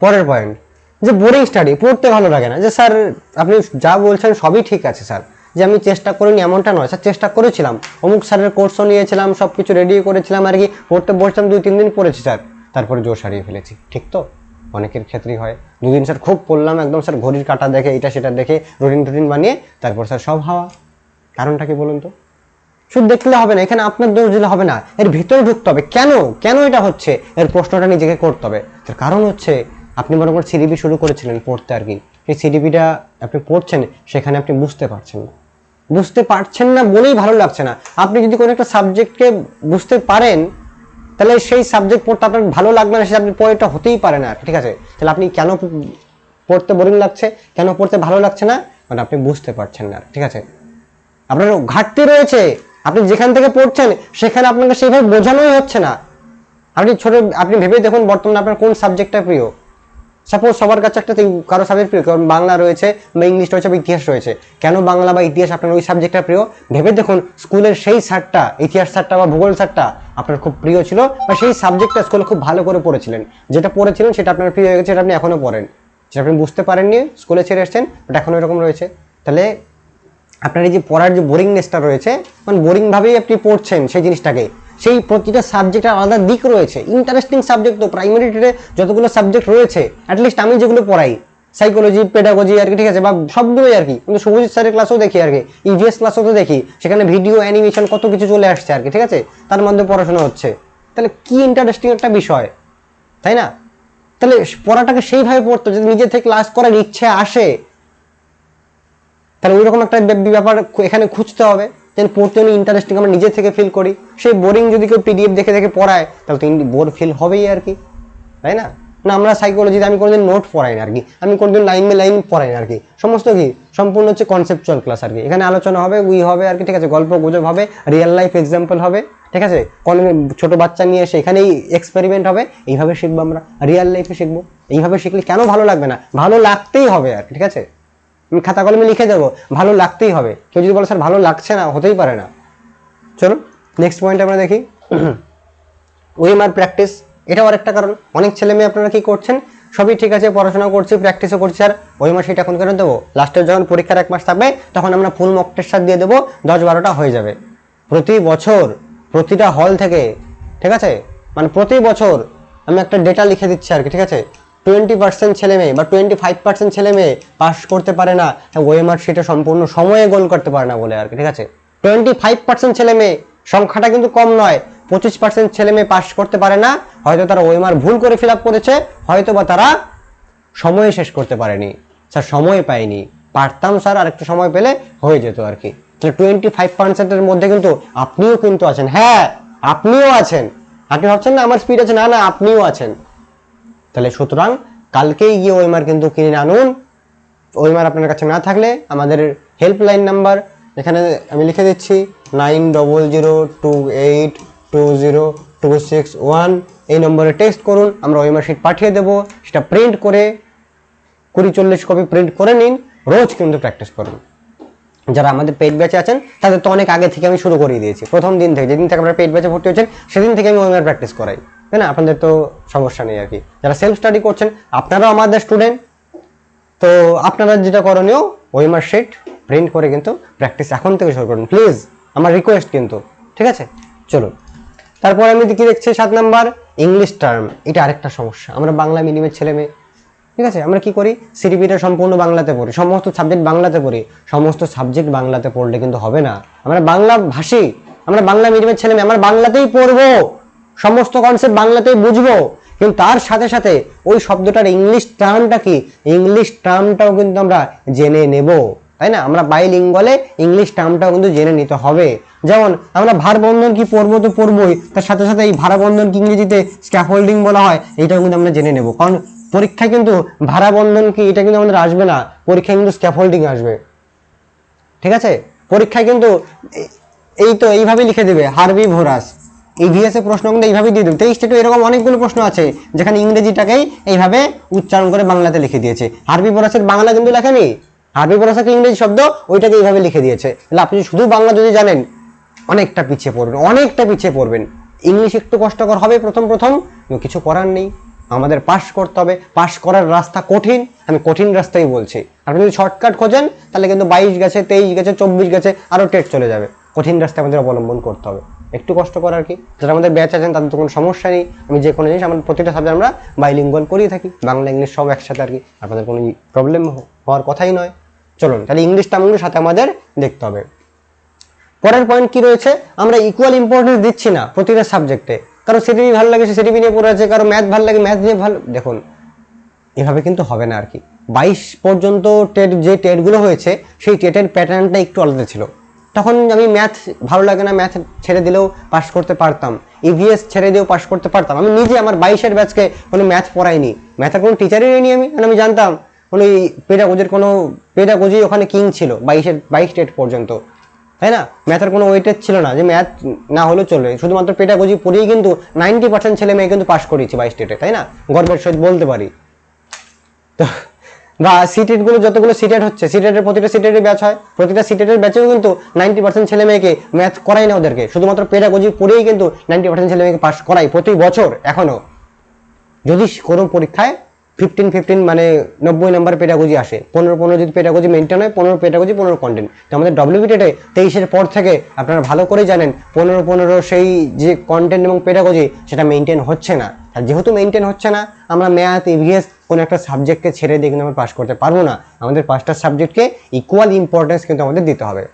পরের পয়েন্ট যে বোরিং স্টাডি পড়তে ভালো লাগে না। যে স্যার, আপনি যা বলছেন সবই ঠিক আছে স্যার। যে আমি চেষ্টা করিনি এমনটা নয়। স্যার, চেষ্টা করেছিলাম। অমুক স্যারের কোর্সও নিয়েছিলাম সব কিছু রেডি করেছিলাম আর কি। পড়তে বসতাম দুই, তিন দিন পড়েছি স্যার। তারপরে জোর সারিয়ে ফেলেছি। ঠিক তো? অনেকের ক্ষেত্রেই হয়। দুদিন স্যার খুব পড়লাম, একদম স্যার ঘড়ির কাটা দেখে এটা সেটা দেখে রুটিন টুটিন বানিয়ে, তারপর স্যার সব হাওয়া। কারণটা কি বলুন তো? শুধু দেখলে হবে না, এখানে আপনার দোষ দিলে হবে না, এর ভিতরে ঢুকতে হবে। কেন? কেন এটা হচ্ছে? এর প্রশ্নটা নিজেকে করতে হবে। তার কারণ হচ্ছে, আপনি মনে করেন সিডিপি শুরু করেছিলেন পড়তে আর কি। সেই সিডিপিটা আপনি পড়ছেন, সেখানে আপনি বুঝতে পারছেন না। বুঝতে পারছেন না বলেই ভালো লাগছে না। আপনি যদি কোনো একটা সাবজেক্টকে বুঝতে পারেন, তাহলে সেই সাবজেক্ট পড়তে আপনার ভালো লাগবে না সে আপনি পড়েটা হতেই পারে না, ঠিক আছে? তাহলে আপনি কেন পড়তে বোরিং লাগছে? কেন পড়তে ভালো লাগছে না? মানে আপনি বুঝতে পারছেন না, ঠিক আছে? আপনার ঘাটতি রয়েছে। আপনি যেখান থেকে পড়ছেন, সেখানে আপনাকে সেইভাবে বোঝানোই হচ্ছে না। আপনি ছোট আপনি ভেবে দেখুন, বর্তমানে আপনার কোন সাবজেক্টটা প্রিয়। সাপোজ সবার কাছে একটা কারও সাবজেক্ট প্রিয়, কারণ বাংলা রয়েছে বা ইংলিশ রয়েছে বা ইতিহাস রয়েছে। কেন বাংলা বা ইতিহাস আপনার ওই সাবজেক্টটা প্রিয়? ভেবে দেখুন, স্কুলের সেই স্যারটা, ইতিহাস স্যারটা বা ভূগোল স্যারটা আপনার খুব প্রিয় ছিল বা সেই সাবজেক্টটা স্কুলে খুব ভালো করে পড়েছিলেন। যেটা পড়েছিলেন, সেটা আপনার প্রিয় হয়ে গেছে, সেটা আপনি এখনও পড়েন। সেটা আপনি বুঝতে পারেননি, স্কুলে ছেড়ে এসছেন বাট এখনও এরকম রয়েছে। তাহলে আপনার এই যে পড়ার যে বোরিংনেসটা রয়েছে মানে বোরিংভাবেই আপনি পড়ছেন সেই জিনিসটাকে, সেই প্রতিটা সাবজেক্টের আলাদা দিক রয়েছে। ইন্টারেস্টিং সাবজেক্ট তো প্রাইমারি টেটে যতগুলো সাবজেক্ট রয়েছে অ্যাটলিস্ট আমি যেগুলো পড়াই সাইকোলজি পেডাগজি আর কি, ঠিক আছে, বা সবগুলোই আর কি, কিন্তু সবুজ স্যারের ক্লাসও দেখি আর কি ইভিএস ক্লাসও তো দেখি, সেখানে ভিডিও অ্যানিমেশন কত কিছু চলে আসছে আর কি, ঠিক আছে, তার মধ্যে পড়াশোনা হচ্ছে। তাহলে কি ইন্টারেস্টিং একটা বিষয়, তাই না? তাহলে পড়াটাকে সেইভাবে পড়তো যদি নিজে থেকে ক্লাস করার ইচ্ছে আসে তাহলে ওইরকম একটা ব্যাপ- ব্যাপার এখানে খুঁজতে হবে, যেন পড়তে উনি ইন্টারেস্টিং আমরা নিজে থেকে ফিল করি। সেই বোরিং যদি কেউ পিডিএফ দেখে দেখে পড়ায়, তাহলে তো বোর ফিল হবেই আর কি, তাই না? না, আমরা সাইকোলজিতে আমি কোনোদিন নোট পড়াই না আর কি, আমি কোনোদিন লাইন বাই লাইন পড়াই না আর কি। সমস্ত কি? সম্পূর্ণ হচ্ছে কনসেপচুয়াল ক্লাস আর কি। এখানে আলোচনা হবে উই হবে আর কি, ঠিক আছে? গল্প গুজব হবে রিয়েল লাইফ এক্সাম্পল হবে, ঠিক আছে? কোন ছোট বাচ্চা নিয়ে এসে এখানেই এক্সপেরিমেন্ট হবে, এইভাবে শিখব আমরা রিয়েল লাইফে শিখব। এইভাবে শিখলে কেন ভালো লাগবে না? ভালো লাগতেই হবে আর কি, ঠিক আছে? খাতা কলমে লিখে দেবো। ভালো লাগতেই হবে। কেউ যদি বলে, স্যার, ভালো লাগছে না, হতেই পারে না। চলুন নেক্সট পয়েন্ট আমরা দেখি। ওয়েমার প্র্যাকটিস। এটাও আরেকটা কারণ। অনেক ছেলে মেয়ে আপনারা কি করছেন? সবই ঠিক আছে পড়াশোনা করছি প্র্যাকটিসও করছি আর ওয়েমার সেটা এখন করে দেবো? লাস্টের যখন পরীক্ষার এক মাস থাকবে, তখন আমরা ফুল মক টেস্ট দিয়ে দেবো। দশ বারোটা হয়ে যাবে। প্রতি বছর, প্রতিটা হল থেকে, ঠিক আছে? মানে প্রতি বছর আমি একটা ডেটা লিখে দিচ্ছি আর কি, ঠিক আছে? টোয়েন্টি পার্সেন্ট ছেলে মেয়ে বা টোয়েন্টি ফাইভ পার্সেন্ট ছেলে মেয়ে পাস করতে পারে না ওয়েমার সেটা সম্পূর্ণ সময়ে গোল করতে পারে না বলে আর কি, ঠিক আছে? টোয়েন্টি ফাইভ পার্সেন্ট ছেলে মেয়ে সংখ্যাটা কিন্তু কম নয়, পঁচিশ পার্সেন্ট ছেলে মেয়ে পাস করতে পারে না, হয়তো তারা ওয়েমার ভুল করে ফিল আপ করেছে হয়তো বা তারা সময়ে শেষ করতে পারেনি, স্যার সময় পাইনি পারতাম স্যার আরেকটু সময় পেলে হয়ে যেত আর কি। তাহলে টোয়েন্টি ফাইভ পার্সেন্টের মধ্যে কিন্তু আপনিও কিন্তু আছেন হ্যাঁ আপনিও আছেন। আপনি ভাবছেন না আমার স্পিড আছে? না না, আপনিও আছেন। তাহলে সুতরাং কালকেই গিয়ে ওইমার কিন্তু কিনে আনুন। ওইমার আপনার কাছে না থাকলে আমাদের হেল্পলাইন নাম্বার এখানে আমি লিখে দিচ্ছি nine double zero two eight two zero two six one এই নম্বরে টেক্সট করুন, আমরা ওইমার শিট পাঠিয়ে দেবো, সেটা প্রিন্ট করে, কুড়ি চল্লিশ কপি প্রিন্ট করে নিন, রোজ কিন্তু প্র্যাকটিস করুন। যারা আমাদের পেট ব্যাচে আছেন, তাদের তো অনেক আগে থেকে আমি শুরু করিয়ে দিয়েছি। প্রথম দিন থেকে, যেদিন থেকে আপনারা পেট ব্যাচে ভর্তি হয়েছেন, সেদিন থেকে আমি ওইমার প্র্যাকটিস করাই। তাই না? আপনাদের তো সমস্যা নেই আর কি। যারা সেলফ স্টাডি করছেন, আপনারাও আমাদের স্টুডেন্ট তো আপনারা যেটা করণীয় ওয়েমার শিট প্রিন্ট করে কিন্তু প্র্যাকটিস এখন থেকে শুরু করুন। প্লিজ আমার রিকোয়েস্ট কিন্তু, ঠিক আছে? চলুন। তারপর আমি কি দেখছি? সাত নাম্বার ইংলিশ টার্ম এটা আরেকটা সমস্যা। আমরা বাংলা মিডিয়ামের ছেলে মেয়ে, ঠিক আছে? আমরা কি করি? সিডিপিটা সম্পূর্ণ বাংলাতে পড়ি। সমস্ত সাবজেক্ট বাংলাতে পড়ি। সমস্ত সাবজেক্ট বাংলাতে পড়লে কিন্তু হবে না। আমরা বাংলা ভাষী, আমরা বাংলা মিডিয়ামের ছেলে মেয়ে, আমরা বাংলাতেই পড়ব। সমস্ত কনসেপ্ট বাংলাতেই বুঝব। কিন্তু তার সাথে সাথে ওই শব্দটার ইংলিশ টার্মটা কি? ইংলিশ টার্মটাও কিন্তু আমরা জেনে নেব। তাই না? আমরা বাই বাইলিঙ্গলে ইংলিশ টার্মটাও কিন্তু জেনে নিতে হবে। যেমন আমরা ভার বন্ধন কি পড়ব তো পড়বোই। তার সাথে সাথে এই ভাড়া বন্ধন কি ইংরেজিতে স্ক্যাফোল্ডিং বলা হয়, এটাও কিন্তু আমরা জেনে নেব। কারণ পরীক্ষায় কিন্তু ভাড়া বন্ধন কি, এটা কিন্তু আমাদের আসবে না। পরীক্ষায় কিন্তু স্ক্যাফোল্ডিং আসবে। ঠিক আছে? পরীক্ষায় কিন্তু এই তো এইভাবে লিখে দেবে হারবি ভোরাস। ইভিএস এ প্রশ্ন কিন্তু এইভাবেই দিয়ে দেবে তেইশ স্টেটে এরকম অনেকগুলো প্রশ্ন আছে, যেখানে ইংরেজিটাকেই এইভাবে উচ্চারণ করে বাংলাতে লিখে দিয়েছে। হারবি ভোরাসের বাংলা কিন্তু লেখেনি। ভোরাস একটা ইংরেজি শব্দ ওইটাকে এইভাবে লিখে দিয়েছে। তাহলে আপনি শুধু বাংলা যদি জানেন, অনেকটা পিছিয়ে পড়বেন, অনেকটা পিছিয়ে পড়বেন। ইংলিশ একটু কষ্টকর হবে প্রথম প্রথম কিছু করার নেই। আমাদের পাশ করতে হবে। পাশ করার রাস্তা কঠিন, আমি কঠিন রাস্তাই বলছি। আপনি যদি শর্টকাট খোঁজেন, তাহলে কিন্তু বাইশ গেছে, তেইশ গেছে, চব্বিশ গেছে, আরও টেট চলে যাবে। কঠিন রাস্তা আমাদের অবলম্বন করতে হবে। একটু কষ্ট করার আর কি। যারা আমাদের ব্যাচ আছেন, তাদের তো কোনো সমস্যা নেই। আমি যে কোনো জিনিস, আমার প্রতিটা সাবজেক্ট আমরা বাইলিঙ্গুয়াল করিয়ে থাকি। বাংলা ইংলিশ সব একসাথে আর কি। আপনাদের কোনো প্রবলেম হওয়ার কথাই নয়। চলুন, তাহলে ইংলিশ টার্মগুলোর সাথে আমাদের দেখতে হবে। পরের পয়েন্ট কি রয়েছে? আমরা ইকুয়াল ইম্পর্টেন্স দিচ্ছি না প্রতিটা সাবজেক্টে কারও সিটিভি ভালো লাগে সে সিটিভি নিয়ে পড়ে আছে, কারও ম্যাথ ভালো লাগে ম্যাথ নিয়ে ভালো দেখুন, এভাবে কিন্তু হবে না আর কি। বাইশ পর্যন্ত টেট যে টেটগুলো হয়েছে, সেই টেটের প্যাটার্নটা একটু আলাদা ছিল। তখন আমি ম্যাথ ভালো লাগে না ম্যাথ ছেড়ে দিলেও পাশ করতে পারতাম। ইভিএস ছেড়ে দিয়েও পাশ করতে পারতাম। আমি নিজে আমার বাইশের ব্যাচকে কোনো ম্যাথ পড়াইনি। ম্যাথের কোনো টিচারই নেই আমি কারণ আমি জানতাম। কোনো পেডাগোজির কোনো পেডাগোজি ওখানে কিং ছিল, বাইশের, বাইশ টেট পর্যন্ত। তাই না? ম্যাথের কোনো ওয়েটেজ ছিল না যে ম্যাথ না হলেও চলবে। শুধুমাত্র পেডাগোজি পড়েই কিন্তু নাইনটি পার্সেন্ট ছেলে মেয়ে কিন্তু পাশ করিয়েছে বাইশ টেটে তাই না? গর্বের সহিত বলতে পারি। তো বা সিটেটগুলো যতগুলো সিটেট হচ্ছে সিটেটের প্রতিটা সিটেটের ব্যাচ হয়। প্রতিটা সিটেটের ব্যাচেও কিন্তু নাইনটি পার্সেন্ট ছেলে মেয়েকে ম্যাথ করাই না ওদেরকে। শুধুমাত্র পেডাগোজি পড়েই কিন্তু নাইনটি পার্সেন্ট ছেলে মেয়েকে পাস করাই প্রতি বছর এখনও যদি কোনো পরীক্ষায় ফিফটিন ফিফটিন মানে নব্বই নাম্বার পেডাগোজি আসে, পনেরো পনেরো যদি পেডাগোজি মেনটেন হয়, পনেরো পেডাগোজি পনেরো কন্টেন্ট তো আমাদের ডব্লিউবিটেটে তেইশের পর থেকে আপনারা ভালো করেই জানেন, পনেরো পনেরো সেই যে কন্টেন্ট এবং পেডাগোজি সেটা মেনটেন হচ্ছে না। আর যেহেতু মেনটেন হচ্ছে না, আমরা ম্যাথ ইভিএস কোনো একটা সাবজেক্টকে ছেড়ে দিয়ে কিন্তু আমরা পাশ করতে পারব না। আমাদের পাঁচটা সাবজেক্টকে ইকুয়াল ইম্পর্টেন্স কিন্তু আমাদের দিতে হবে।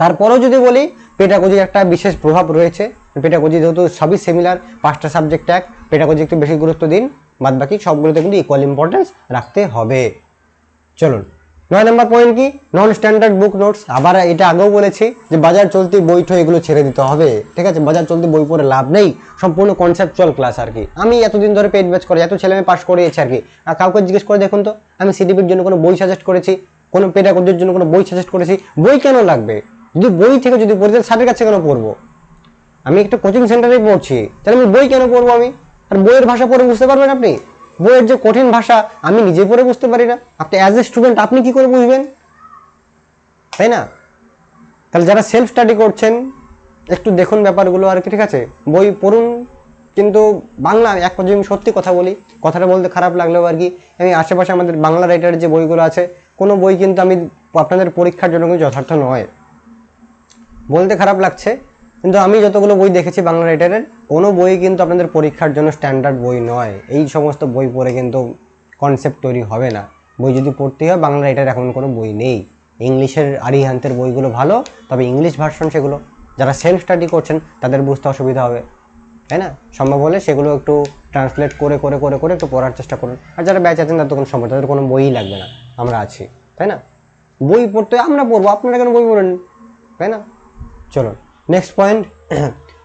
তারপরেও যদি বলি পেটাগোজির একটা বিশেষ প্রভাব রয়েছে। পেটাগোজি যেহেতু সবই সিমিলার পাঁচটা সাবজেক্ট এক পেটাগোজি একটু বেশি গুরুত্ব দিন বাদ বাকি সবগুলোতে কিন্তু ইকুয়াল ইম্পর্টেন্স রাখতে হবে। চলুন। নয় নম্বর পয়েন্ট কি? নন স্ট্যান্ডার্ড বুক নোটস আবার এটা আগেও বলেছি যে বাজার চলতি বইটো এগুলো ছেড়ে দিতে হবে। ঠিক আছে? বাজার চলতি বই পড়ে লাভ নেই। সম্পূর্ণ কনসেপচুয়াল ক্লাস আর কি। আমি এতদিন ধরে পেট ব্যাচ করে, এত ছেলে মেয়ে পাশ করিয়েছি আর কি। আর কাউকে জিজ্ঞেস করে দেখুন তো, আমি সিডিপির জন্য কোনো বই সাজেস্ট করেছি, কোনো পেডাগোজির জন্য কোনো বই সাজেস্ট করেছি। বই কেন লাগবে? যদি বই থেকে যদি পড়ি, তাহলে স্যারের কাছে কেন পড়ব? আমি একটা কোচিং সেন্টারে পড়ছি। তাহলে আমি বই কেন পড়ব আমি? আর বইয়ের ভাষা পড়ে বুঝতে পারবেন আপনি? বইয়ের যে কঠিন ভাষা, আমি নিজে পড়ে বুঝতে পারি না। আপনি অ্যাজ এ স্টুডেন্ট আপনি কি করে বুঝবেন? তাই না? তাহলে যারা সেলফ স্টাডি করছেন, একটু দেখুন ব্যাপারগুলো আর কি, ঠিক আছে? বই পড়ুন, কিন্তু বাংলা, এক পর্যায়ে আমি সত্যি কথা বলি, কথাটা বলতে খারাপ লাগলেও আর কি, আমি আশেপাশে আমাদের বাংলা রাইটারের যে বইগুলো আছে, কোনো বই কিন্তু আমি আপনাদের পরীক্ষার জন্য কিন্তু যথার্থ নয়। বলতে খারাপ লাগছে, কিন্তু আমি যতগুলো বই দেখেছি বাংলা রাইটারের কোনো বই কিন্তু আপনাদের পরীক্ষার জন্য স্ট্যান্ডার্ড বই নয়। এই সমস্ত বই পড়ে কিন্তু কনসেপ্ট তৈরি হবে না। বই যদি পড়তে হয়, বাংলা রাইটার এখন কোনো বই নেই। ইংলিশের আরিহান্তের বইগুলো ভালো, তবে ইংলিশ ভার্সন সেগুলো, যারা সেলফ স্টাডি করছেন, তাদের বুঝতে অসুবিধা হবে। তাই না? সম্ভব হলে সেগুলো একটু ট্রান্সলেট করে করে করে করে একটু পড়ার চেষ্টা করুন। আর যারা ব্যাচ আছেন, তাদের কোনো সম্ভব তাদের কোনো বইই লাগবে না। আমরা আছি। তাই না? বই পড়তে আমরা পড়ব, আপনারা কেন বই পড়েন? তাই না? চলুন। Next point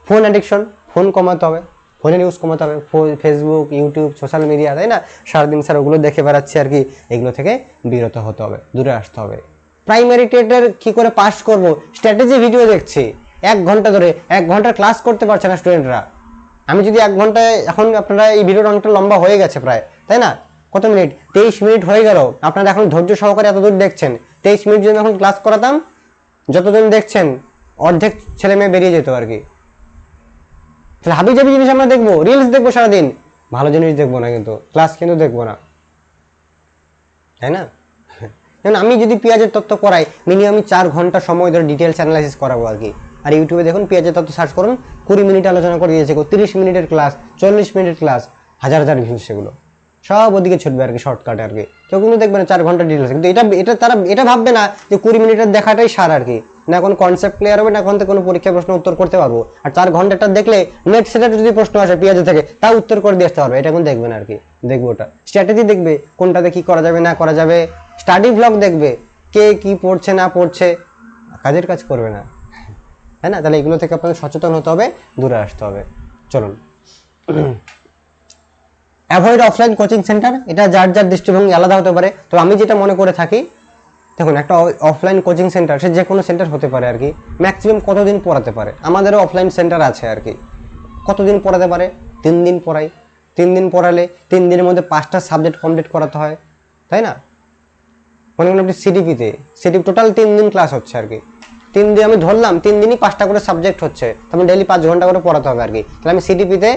phone addiction phone কমাতে হবে, ফোনের ইউজ কমাতে হবে ফেসবুক ইউটিউব সোশ্যাল মিডিয়া তাই না? সারাদিন স্যার ওগুলো দেখে বেড়াচ্ছি আর কি, এগুলো থেকে বিরত হতে হবে, দূরে আসতে হবে। প্রাইমারি টেটের কি করে পাস করব? স্ট্র্যাটেজি ভিডিও দেখছি, এক ঘণ্টা ধরে, এক ঘণ্টার ক্লাস করতে পারছে না স্টুডেন্টরা আমি যদি এক ঘন্টায়, এখন আপনারা এই ভিডিওটা অনেকটা লম্বা হয়ে গেছে প্রায়, তাই না? কত মিনিট? তেইশ মিনিট হয়ে গেল, আপনারা এখন ধৈর্য সহকারে এতদূর দেখছেন। তেইশ মিনিট যদি এখন ক্লাস করাতাম যতদিন দেখছেন, অর্ধেক ছেলে মেয়ে বেরিয়ে যেত আর কি। তাহলে হাবি জাবি জিনিস আমরা দেখব রিলস দেখব সারাদিন, ভালো জিনিস দেখব না কিন্তু ক্লাস কিন্তু দেখব না। তাই না? যেমন আমি যদি পেঁয়াজের তত্ত্ব করাই মিনিমাম আমি চার ঘণ্টা সময় ধরে ডিটেলস অ্যানালাইসিস করাবো আর কি। আর ইউটিউবে দেখুন, পেঁয়াজের তত্ত্ব সার্চ করুন, কুড়ি মিনিট আলোচনা করে দিয়েছে তিরিশ মিনিটের ক্লাস চল্লিশ মিনিটের ক্লাস হাজার হাজার ভিউজ সেগুলো। সব ওদিকে ছুটবে আর কি শর্টকাটে আর কি। কেউ কিন্তু দেখবে না, চার ঘণ্টা ডিটেলস কিন্তু এটা এটা তারা, এটা ভাববে না যে কুড়ি মিনিটের দেখাটাই সার আর কি। না কোনো কনসেপ্ট ক্লিয়ার হবে, না এখন থেকে কোনো পরীক্ষা প্রশ্ন উত্তর করতে পারব। আর চার ঘন্টাটা দেখলে নেট সেটার যদি প্রশ্ন আসে পেঁয়াজে থেকে তা উত্তর করে দিয়ে আসতে পারবে। এটা এখন দেখবে না আর কি? দেখব ওটা। স্ট্র্যাটেজি দেখবে, কোনটাতে কি করা যাবে, না করা যাবে। স্টাডি ব্লগ দেখবে, কে কি পড়ছে, না পড়ছে। কাজের কাজ করবে না। তাই না? তাহলে এগুলো থেকে আপনাদের সচেতন হতে হবে, দূরে আসতে হবে। চলুন। অ্যাভয়েড অফলাইন কোচিং সেন্টার এটা যার যার দৃষ্টিভঙ্গি আলাদা হতে পারে। তো আমি যেটা মনে করে থাকি দেখুন, একটা অফলাইন কোচিং সেন্টার সে যে কোনো সেন্টার হতে পারে আর কি। ম্যাক্সিমাম কতদিন পড়াতে পারে? আমাদেরও অফলাইন সেন্টার আছে আর কি। কতদিন পড়াতে পারে? তিন দিন পড়াই। তিন দিন পড়ালে তিন দিনের মধ্যে পাঁচটা সাবজেক্ট কমপ্লিট করাতে হয়। তাই না? মনে করেন আপনি সিডিপিতে সিডিপি টোটাল তিন দিন ক্লাস হচ্ছে আর কি। তিন দিন আমি ধরলাম, তিন দিনই পাঁচটা করে সাবজেক্ট হচ্ছে। তারপর ডেলি পাঁচ ঘণ্টা করে পড়াতে হবে আর কি। তাহলে আমি সিডিপিতে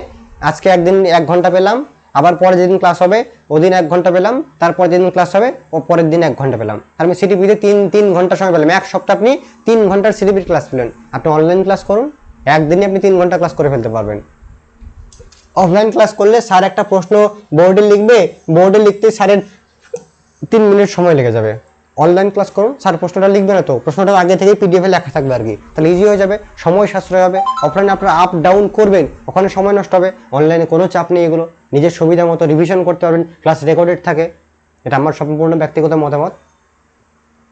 আজকে একদিন এক ঘণ্টা পেলাম আবার পরে যেদিন ক্লাস হবে, ওদিন এক ঘণ্টা পেলাম তারপর যেদিন ক্লাস হবে, ও পরের দিন এক ঘণ্টা পেলাম। আর আমি সিটিপিতে তিন তিন ঘণ্টা সময় পেলাম। এক সপ্তাহ আপনি তিন ঘণ্টার সিটিপির ক্লাস পেলেন। আপনি অনলাইন ক্লাস করুন একদিনে আপনি তিন ঘণ্টা ক্লাস করে ফেলতে পারবেন। অফলাইন ক্লাস করলে স্যার একটা প্রশ্ন বোর্ডে লিখবে বোর্ডে লিখতে স্যারের তিন মিনিট সময় লেগে যাবে। অনলাইন ক্লাস করুন স্যার প্রশ্নটা লিখবে না তো। প্রশ্নটা আগে থেকেই পিডিএফে লেখা থাকবে আর কি। তাহলে ইজি হয়ে যাবে, সময় সাশ্রয় হবে। অফলাইনে আপনারা আপ ডাউন করবেন, ওখানে সময় নষ্ট হবে। অনলাইনে কোনো চাপ নেই এগুলো। নিজের সুবিধা মতো রিভিশন করতে পারবেন ক্লাস রেকর্ডেড থাকে। এটা আমার সম্পূর্ণ ব্যক্তিগত মতামত।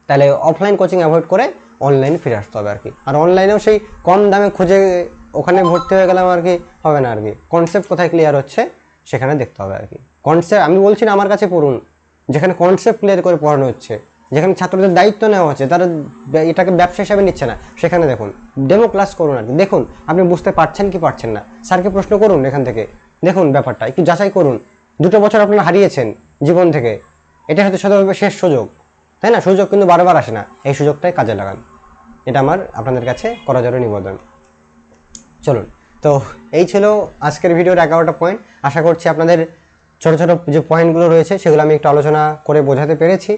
তাহলে অফলাইন কোচিং অ্যাভয়েড করে অনলাইনে ফিরে আসতে হবে আর কি। আর অনলাইনেও সেই কম দামে খুঁজে ওখানে ভর্তি হয়ে গেলাম আর কি, হবে না আর কি। কনসেপ্ট কোথায় ক্লিয়ার হচ্ছে, সেখানে দেখতে হবে আর কি। কনসেপ্ট আমি বলছি না আমার কাছে পড়ুন। যেখানে কনসেপ্ট ক্লিয়ার করে পড়ানো হচ্ছে। যেখানে ছাত্রদের দায়িত্ব নেওয়া হচ্ছে, তারা এটাকে ব্যবসা হিসাবে নিচ্ছে না। সেখানে দেখুন ডেমো ক্লাস করুন আর কি। দেখুন, আপনি বুঝতে পারছেন কি পারছেন না। স্যারকে প্রশ্ন করুন এখান থেকে। দেখুন ব্যাপারটা, একটু যাচাই করুন। দুটো বছর আপনারা হারিয়েছেন জীবন থেকে। এটা হয়তো শতভাবে শেষ সুযোগ, তাই না? সুযোগ কিন্তু বারবার আসে না। এই সুযোগটাই কাজে লাগান। এটা আমার, আপনাদের কাছে করা যাবে নিবেদন। চলুন, তো এই ছিল আজকের ভিডিওর এগারোটা পয়েন্ট আশা করছি আপনাদের ছোটো ছোটো যে পয়েন্টগুলো রয়েছে, সেগুলো আমি একটু আলোচনা করে বোঝাতে পেরেছি।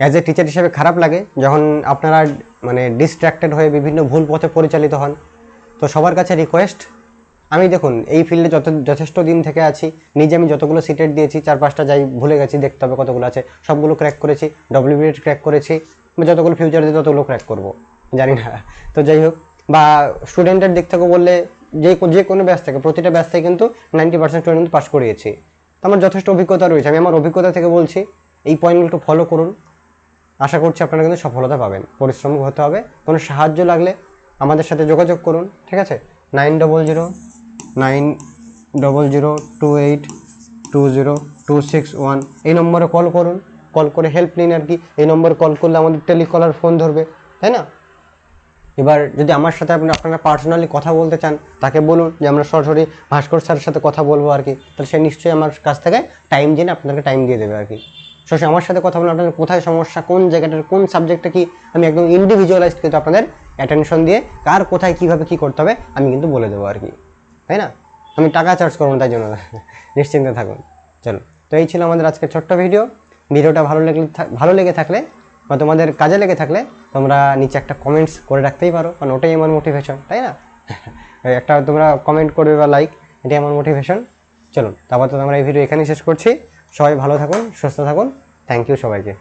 অ্যাজ এ টিচার হিসেবে খারাপ লাগে যখন আপনারা মানে ডিস্ট্র্যাক্টেড হয়ে বিভিন্ন ভুল পথে পরিচালিত হন। তো সবার কাছে রিকোয়েস্ট আমি দেখুন, এই ফিল্ডে যত, যথেষ্ট দিন থেকে আছি, নিজে আমি যতগুলো সিটেট দিয়েছি চার পাঁচটা যাই ভুলে গেছি, দেখতে হবে কতগুলো আছে, সবগুলো ক্র্যাক করেছি ডব্লিউবিএড ক্র্যাক করেছি যতগুলো ফিউচার দিয়ে ততগুলো ক্র্যাক করব, জানি না। তো যাই হোক, বা স্টুডেন্টের দিক থেকে বললে, যে যে কোনো ব্যাচ থেকে, প্রতিটা ব্যাচ থেকে কিন্তু নাইনটি পার্সেন্ট স্টুডেন্ট পাস করিয়েছি। তো আমার যথেষ্ট অভিজ্ঞতা রয়েছে, আমি আমার অভিজ্ঞতা থেকে বলছি, এই পয়েন্টগুলো ফলো করুন। আশা করছি আপনারা কিন্তু সফলতা পাবেন। পরিশ্রম হতে হবে। কোনো সাহায্য লাগলে আমাদের সাথে যোগাযোগ করুন, ঠিক আছে? Nine double zero, nine double zero two eight two zero two six one. এই নম্বরে কল করুন। কল করে হেল্প নিন আর কি। এই নম্বরে কল করলে আমাদের টেলিকলার ফোন ধরবে, তাই না? এবার যদি আমার সাথে আপনি আপনারা পার্সোনালি কথা বলতে চান, তাকে বলুন যে আমরা সরাসরি ভাস্কর স্যারের সাথে কথা বলব আর কি। তাহলে সে নিশ্চয়ই আমার কাছ থেকে টাইম জেনে আপনাকে টাইম দিয়ে দেবে আর কি। সরাসরি আমার সাথে কথা বলে আপনাদের কোথায় সমস্যা, কোন জায়গাটার, কোন সাবজেক্টটা কি? আমি একদম ইন্ডিভিজুয়ালাইজ কিন্তু আপনাদের অ্যাটেনশন দিয়ে কার কোথায় কীভাবে কী করতে হবে, আমি কিন্তু বলে দেবো আর কি। তাই না? আমি টাকা চার্জ করব তাই জন্য <laughs> নিশ্চিন্তে থাকুন। চলো তো এই ছিল আমাদের আজকের ছোট্ট ভিডিও ভিডিওটা ভালো লেগে ভালো লেগে থাকলে বা তোমাদের কাজে লেগে থাকলে তোমরা নিচে একটা কমেন্টস করে রাখতেই পারো, কারণ ওটাই আমার মোটিভেশন তাই না? <laughs> একটা তোমরা কমেন্ট করবে বা লাইক এটাই আমার মোটিভেশন চলুন তারপর তো আমরা এই ভিডিও এখানেই শেষ করছি। সবাই ভালো থাকুন সুস্থ থাকুন। থ্যাংক ইউ সবাইকে।